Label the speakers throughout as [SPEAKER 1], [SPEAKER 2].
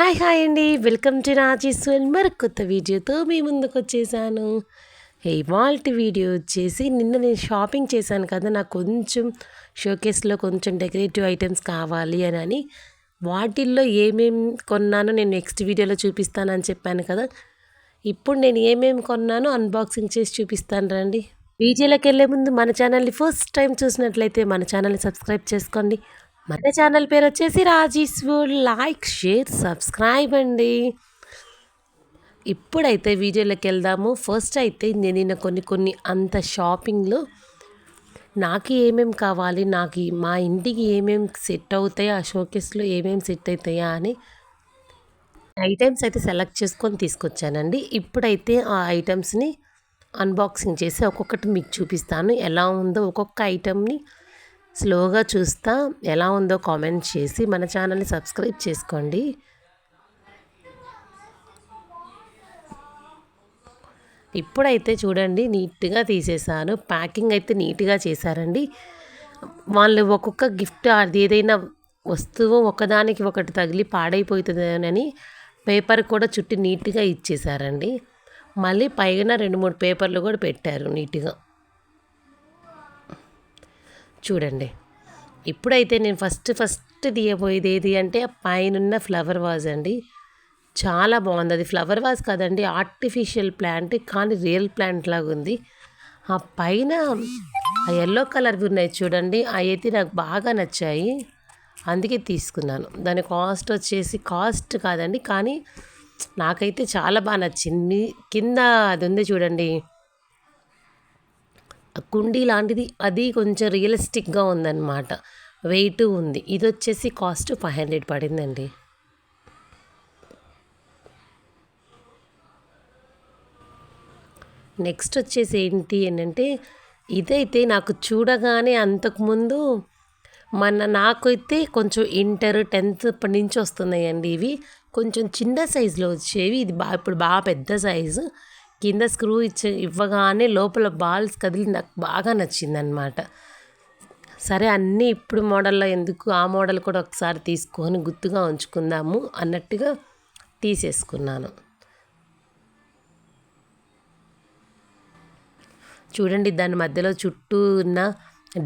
[SPEAKER 1] Hi hi అండి. Welcome to Raji స్వెల్. మరొక కొత్త వీడియోతో మీ ముందుకు వచ్చేసాను. ఇవాల్ట్ వీడియో వచ్చేసి నిన్న నేను షాపింగ్ చేశాను కదా నాకు కొంచెం షోకేస్లో కొంచెం డెకరేటివ్ ఐటమ్స్ కావాలి అని అని వాటిల్లో ఏమేమి కొన్నానో నేను నెక్స్ట్ వీడియోలో చూపిస్తానని చెప్పాను కదా. ఇప్పుడు నేను ఏమేమి కొన్నానో అన్బాక్సింగ్ చేసి చూపిస్తాను రండి. వీడియోలోకి వెళ్ళే ముందు మన ఛానల్ని ఫస్ట్ టైం చూసినట్లయితే మన ఛానల్ని సబ్స్క్రైబ్ చేసుకోండి. మన ఛానల్ పేరు వచ్చేసి Raji's world like share subscribe అండి. ఇప్పుడైతే వీడియోలోకి వెళ్దాము. ఫస్ట్ అయితే నేను నిన్న కొన్ని కొన్ని అంత షాపింగ్లో నాకు ఏమేమి కావాలి నాకు మా ఇంటికి ఏమేమి సెట్ అవుతాయో ఆ షోకేస్లో ఏమేమి సెట్ అవుతాయా అని ఐటమ్స్ అయితే సెలెక్ట్ చేసుకొని తీసుకొచ్చానండి. ఇప్పుడైతే ఆ ఐటమ్స్ని అన్బాక్సింగ్ చేసి ఒక్కొక్కటి మీకు చూపిస్తాను. ఎలా ఉందో ఒక్కొక్క ఐటమ్ని స్లోగా చూస్తా ఎలా ఉందో కామెంట్ చేసి మన ఛానల్ని సబ్స్క్రైబ్ చేసుకోండి. ఇప్పుడైతే చూడండి నీట్గా తీసేసాను ప్యాకింగ్ అయితే నీట్గా చేశారండి. వాళ్ళు ఒక్కొక్క గిఫ్ట్ అది ఏదైనా వస్తువు ఒకదానికి ఒకటి తగిలి పాడైపోతుందని పేపర్ కూడా చుట్టి నీట్గా ఇచ్చేసారండి మళ్ళీ పైన రెండు మూడు పేపర్లు కూడా పెట్టారు నీట్గా. చూడండి. ఇప్పుడైతే నేను ఫస్ట్ ఫస్ట్ తీయబోయేది ఏది అంటే పైన ఫ్లవర్ వాజ్ అండి. చాలా బాగుంది. అది ఫ్లవర్ వాజ్ కాదండి ఆర్టిఫిషియల్ ప్లాంట్ కానీ రియల్ ప్లాంట్ లాగా ఉంది. ఆ పైన ఆ ఎల్లో కలర్వి ఉన్నాయి చూడండి. అవి అయితే నాకు బాగా నచ్చాయి. అందుకే తీసుకున్నాను. దాని కాస్ట్ వచ్చేసి కాస్ట్ కాదండి కానీ నాకైతే చాలా బాగా నచ్చింది. కింద అది ఉంది చూడండి. కుండీ లాంటిది అది కొంచెం రియలిస్టిక్గా ఉందన్నమాట. వెయిట్ ఉంది. ఇది వచ్చేసి కాస్ట్ ఫైవ్ హండ్రెడ్ పడిందండి. నెక్స్ట్ వచ్చేసి ఏంటి ఏంటంటే ఇదైతే నాకు చూడగానే అంతకుముందు మన నాకైతే కొంచెం ఇంటర్ టెన్త్ అప్పటి నుంచి వస్తున్నాయండి ఇవి. కొంచెం చిన్న సైజులో వచ్చేవి. ఇది బాగా ఇప్పుడు బాగా పెద్ద సైజు. కింద స్క్రూ ఇచ్చి ఇవ్వగానే లోపల బాల్స్ కదిలి నాకు బాగా నచ్చిందనమాట సరే అన్నీ ఇప్పుడు మోడల్లో ఎందుకు? ఆ మోడల్ కూడా ఒకసారి తీసుకొని గుర్తుగా ఉంచుకుందాము అన్నట్టుగా తీసేసుకున్నాను. చూడండి దాని మధ్యలో చుట్టూ ఉన్న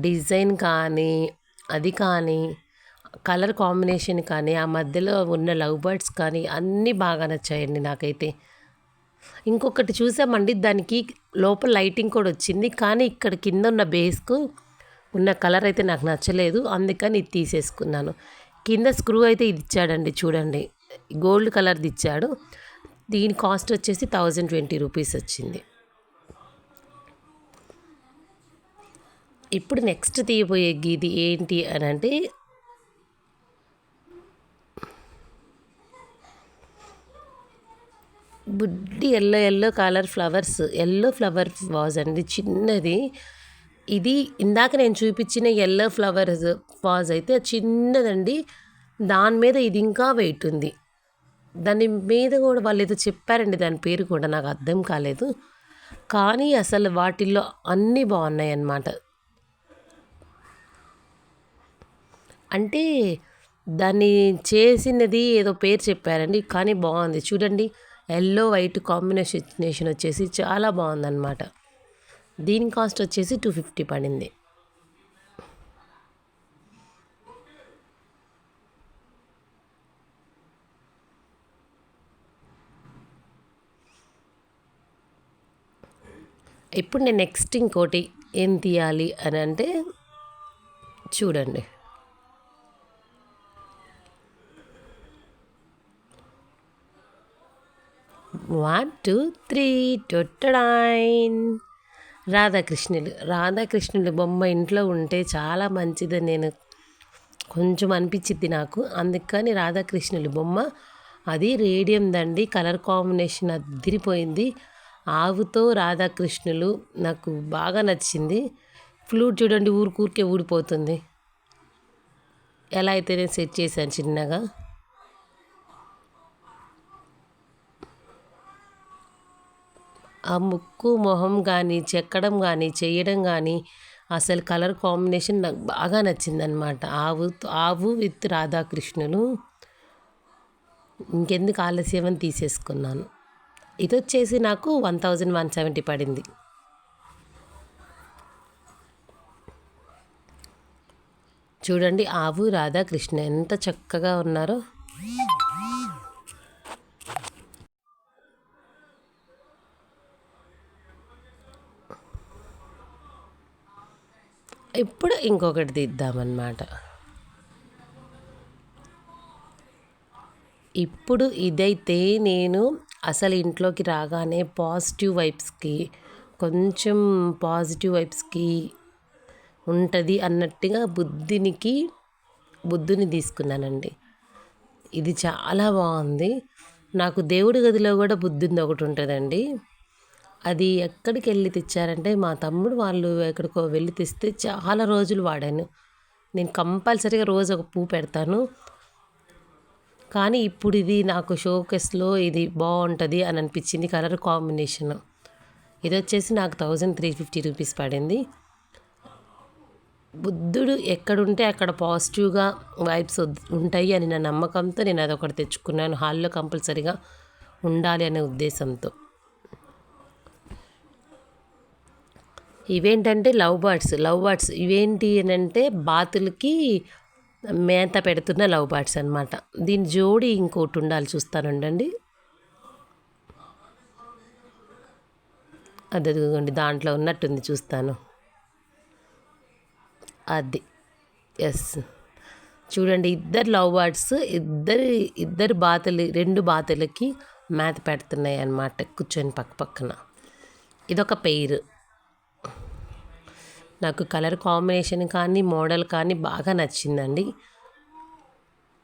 [SPEAKER 1] డిజైన్ కానీ అది కానీ కలర్ కాంబినేషన్ కానీ ఆ మధ్యలో ఉన్న లవ్ బర్డ్స్ కానీ అన్నీ బాగా నచ్చాయండి నాకైతే. ఇంకొకటి చూసామండి దానికి లోపల లైటింగ్ కూడా వచ్చింది. కానీ ఇక్కడ కింద ఉన్న బేస్కు ఉన్న కలర్ అయితే నాకు నచ్చలేదు. అందుకని ఇది తీసేసుకున్నాను. కింద స్క్రూ అయితే ఇది ఇచ్చాడండి చూడండి. గోల్డ్ కలర్ది ఇచ్చాడు. దీని కాస్ట్ వచ్చేసి థౌజండ్ ట్వంటీ రూపీస్ వచ్చింది. ఇప్పుడు నెక్స్ట్ తీయబోయే గీది ఏంటి అని అంటే బుడ్డి yellow yellow colour flowers yellow flower vase అండి చిన్నది. ఇది ఇందాక నేను చూపించిన ఎల్లో ఫ్లవర్స్ వాజ్ అయితే చిన్నదండి. దాని మీద ఇది ఇంకా వెయిట్ ఉంది. దాని మీద కూడా వాళ్ళు ఏదో చెప్పారండి దాని పేరు కూడా నాకు అర్థం కాలేదు. కానీ అసలు వాటిల్లో అన్నీ బాగున్నాయి అన్నమాట అంటే దాన్ని చేసినది ఏదో పేరు చెప్పారండి కానీ బాగుంది. చూడండి ఎల్లో వైట్ కాంబినేషన్ వచ్చేసి చాలా బాగుందన్నమాట. దీని కాస్ట్ వచ్చేసి టూ ఫిఫ్టీ పడింది. ఇప్పుడు నేను నెక్స్ట్ ఇంకోటి ఏం తీయాలి అని అంటే చూడండి. వన్ టూ త్రీ టొట్టడాయిన్ రాధాకృష్ణులు రాధాకృష్ణులు బొమ్మ ఇంట్లో ఉంటే చాలా మంచిదని నేను కొంచెం అనిపించింది నాకు. అందుకని రాధాకృష్ణులు బొమ్మ అది రేడియం దండి కలర్ కాంబినేషన్ అదిరిపోయింది. ఆవుతో రాధాకృష్ణులు నాకు బాగా నచ్చింది. ఫ్లూట్ చూడండి ఊరికూరికే ఊడిపోతుంది. ఎలా అయితే నేను సెట్ చేశాను చిన్నగా. ఆ ముక్కు మొహం కానీ చెక్కడం కానీ చేయడం కానీ అసలు కలర్ కాంబినేషన్ నాకు బాగా నచ్చిందనమాట ఆవు ఆవు విత్ రాధాకృష్ణులు. ఇంకెందుకు ఆలస్యం అని తీసేసుకున్నాను. ఇది వచ్చేసి నాకు వన్ థౌజండ్ వన్ సెవెంటీ పడింది. చూడండి ఆవు రాధాకృష్ణ ఎంత చక్కగా ఉన్నారో. ఇప్పుడు ఇంకొకటి తీద్దామన్నమాట ఇప్పుడు ఇదైతే నేను అసలు ఇంట్లోకి రాగానే పాజిటివ్ వైబ్స్కి కొంచెం పాజిటివ్ వైబ్స్కి ఉంటుంది అన్నట్టుగా బుద్ధినికి బుద్ధుని తీసుకున్నానండి. ఇది చాలా బాగుంది. నాకు దేవుడి గదిలో కూడా బుద్ధింది ఒకటి ఉంటుందండి. అది ఎక్కడికి వెళ్ళి తెచ్చారంటే మా తమ్ముడు వాళ్ళు ఎక్కడికో వెళ్ళి తెస్తే చాలా రోజులు వాడాను. నేను కంపల్సరీగా రోజు ఒక పువ్వు పెడతాను. కానీ ఇప్పుడు ఇది నాకు షోకేస్లో ఇది బాగుంటుంది అని అనిపించింది కలర్ కాంబినేషన్. ఇది వచ్చేసి నాకు థౌజండ్ త్రీ ఫిఫ్టీ రూపీస్ పడింది. బుద్ధుడు ఎక్కడుంటే అక్కడ పాజిటివ్గా వైబ్స్ ఉంటాయి అని నా నమ్మకంతో నేను అదొకటి తెచ్చుకున్నాను. హాల్లో కంపల్సరీగా ఉండాలి అనే ఉద్దేశంతో. ఇవేంటంటే లవ్ బర్డ్స్. లవ్ బర్డ్స్ ఇవేంటి అని అంటే బాతులకి మేత పెడుతున్న లవ్ బర్డ్స్ అనమాట దీని జోడి ఇంకోటి ఉండాలి చూస్తానుండండి. అది అదిగోండి దాంట్లో ఉన్నట్టుంది చూస్తాను. అది. ఎస్ చూడండి ఇద్దరు లవ్ బర్డ్స్ ఇద్దరు ఇద్దరు బాతులు రెండు బాతులకి మేత పెడుతున్నాయి అన్నమాట కూర్చొని పక్క పక్కన. ఇదొక పెయిర్ నాకు కలర్ కాంబినేషన్ కానీ మోడల్ కానీ బాగా నచ్చిందండి.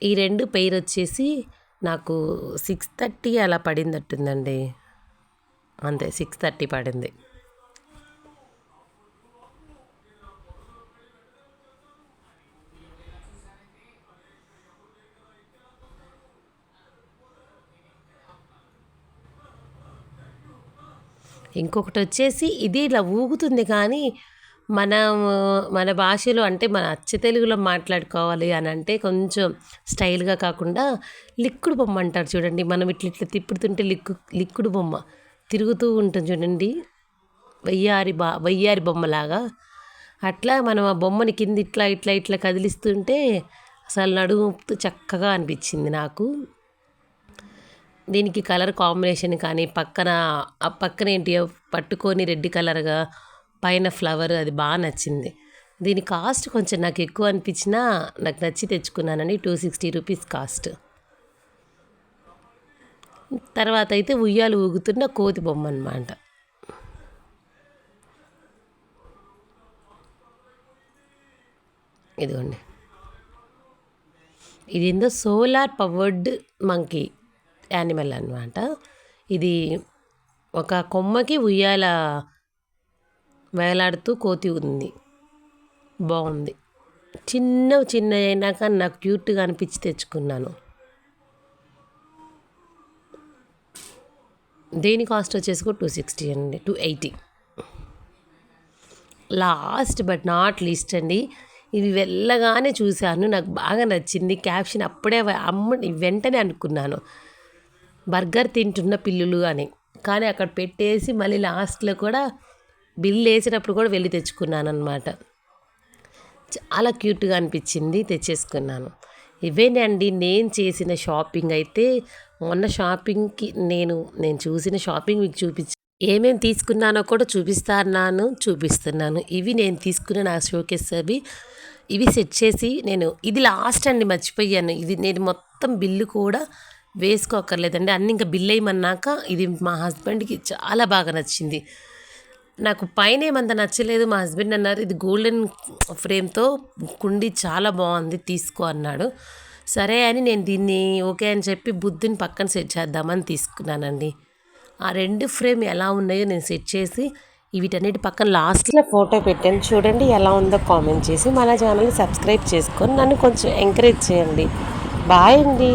[SPEAKER 1] ఈ రెండు పెయిర్ వచ్చేసి నాకు సిక్స్ థర్టీ అలా పడిందట్టుందండి. అంతే సిక్స్ థర్టీ పడింది. ఇంకొకటి వచ్చేసి ఇది ఇలా ఊగుతుంది కానీ మనము మన భాషలో అంటే మన అచ్చ తెలుగులో మాట్లాడుకోవాలి అని అంటే కొంచెం స్టైల్గా కాకుండా లిక్విడ్ బొమ్మ అంటారు చూడండి. మనం ఇట్లా ఇట్లా తిప్పుడుతుంటే లిక్కు లిక్విడ్ బొమ్మ తిరుగుతూ ఉంటుంది చూడండి. వయ్యారి బా వయ్యారి బొమ్మలాగా. అట్లా మనం ఆ బొమ్మని కింద ఇట్లా ఇట్లా ఇట్లా కదిలిస్తుంటే అసలు నడుము చక్కగా అనిపించింది నాకు. దీనికి కలర్ కాంబినేషన్ కానీ పక్కన ఆ పక్కన ఏంటి పట్టుకొని రెడ్ కలర్గా పైన ఫ్లవర్ అది బాగా నచ్చింది. దీని కాస్ట్ కొంచెం నాకు ఎక్కువ అనిపించినా నాకు నచ్చి తెచ్చుకున్నానండి టూ సిక్స్టీ రూపీస్ కాస్ట్. తర్వాత అయితే ఉయ్యాలు ఊగుతున్న కోతి బొమ్మ అనమాట ఇదిగోండి. ఇది ఏందో సోలార్ పవర్డ్ మంకీ యానిమల్ అనమాట ఇది ఒక కొమ్మకి ఉయ్యాల వేలాడుతూ కోతి ఉంది. బాగుంది. చిన్న చిన్న అయినాక నాకు క్యూట్గా అనిపించి తెచ్చుకున్నాను. దేని కాస్ట్ వచ్చేసి కూడా టూ సిక్స్టీ అండి two eighty. Last but not least అండి ఇది వెళ్ళగానే చూశాను నాకు బాగా నచ్చింది. క్యాప్షన్ అప్పుడే అమ్మ వెంటనే అనుకున్నాను. బర్గర్ తింటున్న పిల్లులు అని. కానీ అక్కడ పెట్టేసి మళ్ళీ లాస్ట్లో కూడా బిల్ వేసేటప్పుడు కూడా వెళ్ళి తెచ్చుకున్నాను అనమాట చాలా క్యూట్గా అనిపించింది తెచ్చేసుకున్నాను. ఇవేనండి నేను చేసిన షాపింగ్ అయితే మొన్న షాపింగ్కి నేను నేను చూసిన షాపింగ్ మీకు చూపించి ఏమేమి తీసుకున్నానో కూడా చూపిస్తాను చూపిస్తున్నాను. ఇవి నేను తీసుకున్న నా షోకేస్ అవి. ఇవి సెట్ చేసి నేను ఇది లాస్ట్ అండి మర్చిపోయాను. ఇది నేను మొత్తం బిల్లు కూడా వేసుకోకర్లేదండి అన్ని ఇంకా బిల్ వేయమన్నాక ఇది మా హస్బెండ్కి చాలా బాగా నచ్చింది. నాకు పైన ఏమంత నచ్చలేదు. మా హస్బెండ్ అన్నారు ఇది గోల్డెన్ ఫ్రేమ్తో కుండి చాలా బాగుంది తీసుకో అన్నాడు. సరే అని నేను దీన్ని ఓకే అని చెప్పి బుద్ధుని పక్కన సెట్ చేద్దామని తీసుకున్నానండి. ఆ రెండు ఫ్రేమ్ ఎలా ఉన్నాయో నేను సెట్ చేసి వీటన్నిటి పక్కన లాస్ట్లో ఫోటో పెట్టాను. చూడండి ఎలా ఉందో కామెంట్ చేసి మన ఛానల్ సబ్స్క్రైబ్ చేసుకొని నన్ను కొంచెం ఎంకరేజ్ చేయండి. బాయ్ అండి.